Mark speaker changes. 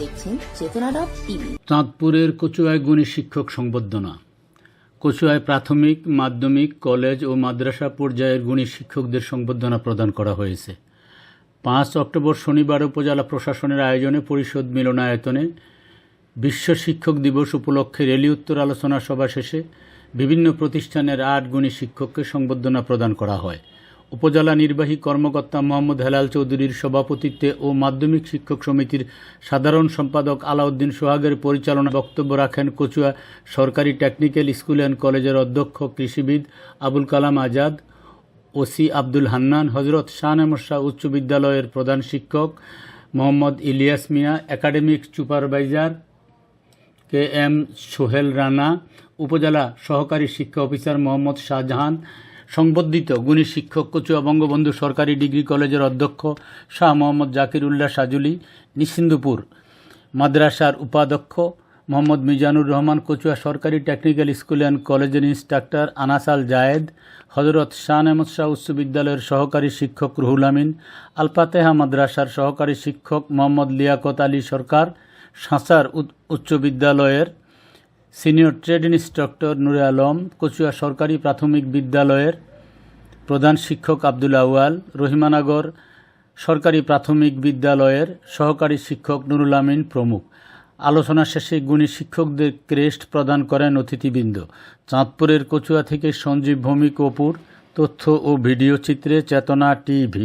Speaker 1: দেখছেন চেতনা dot TV.
Speaker 2: চাঁদপুরের কচুয়ায় গুণী শিক্ষক সংবর্ধনা। কচুয়ায় প্রাথমিক, মাধ্যমিক, কলেজ ও মাদ্রাসা পর্যায়ের গুণী শিক্ষকদের সংবর্ধনা প্রদান করা হয়েছে। পাঁচ অক্টোবর শনিবার উপজেলা প্রশাসনের আয়োজনে পরিষদ মিলনায়তনে বিশ্ব শিক্ষক দিবস উপলক্ষে রেলি উত্তর আলোচনা সভা শেষে বিভিন্ন প্রতিষ্ঠানের আট গুণী শিক্ষককে সংবর্ধনা প্রদান করা হয়। উপজেলা নির্বাহী কর্মকর্তা মোহাম্মদ হেলাল চৌধুরীর সভাপতিত্বে ও মাধ্যমিক শিক্ষক সমিতির সাধারণ সম্পাদক আলাউদ্দিন সোহাগের পরিচালনা বক্তব্য রাখেন কচুয়া সরকারি টেকনিক্যাল স্কুল অ্যান্ড কলেজের অধ্যক্ষ কৃষিবিদ আবুল কালাম আজাদ, ওসি আব্দুল হান্নান হজরত শাহনামর শাহ উচ্চ বিদ্যালয়ের প্রধান শিক্ষক Mohammad Ilias Mia, academic supervisor K M Sohel Rana, উপজেলা সহকারী শিক্ষা অফিসার মোহাম্মদ শাহজাহান সংবর্ধিত গুণী শিক্ষক কচুয়া বঙ্গবন্ধু সরকারি ডিগ্রি কলেজের অধ্যক্ষ শাহ মোহাম্মদ জাকির উল্লাহ সাজুলি নিসিন্দুপুর মাদ্রাসার উপাধ্যক্ষ মোহাম্মদ মিজানুর রহমান কচুয়া সরকারি টেকনিক্যাল স্কুল অ্যান্ড কলেজের ইন্সট্রাক্টর আনাসাল জায়েদ হজরত শাহ আহমদ শাহ উচ্চ বিদ্যালয়ের সহকারী শিক্ষক রুহুল আমিন, আলফাতেহা মাদ্রাসার সহকারী শিক্ষক মোহাম্মদ লিয়াকত আলী সরকার, সাঁচার উচ্চ বিদ্যালয়ের সিনিয়র ট্রেড ইন্সট্রাক্টর নুরে আলম, কচুয়া সরকারি প্রাথমিক বিদ্যালয়ের প্রধান শিক্ষক আব্দুল আউয়াল, রহিমানগর সরকারি প্রাথমিক বিদ্যালয়ের সহকারী শিক্ষক নুরুল আমিন প্রমুখ। আলোচনা শেষে গুণী শিক্ষকদের ক্রেস্ট প্রদান করেন অতিথিবৃন্দ। চাঁদপুরের কচুয়া থেকে সঞ্জীব ভৌমিক অপুর তথ্য ও ভিডিও চিত্রে চেতনা টিভি।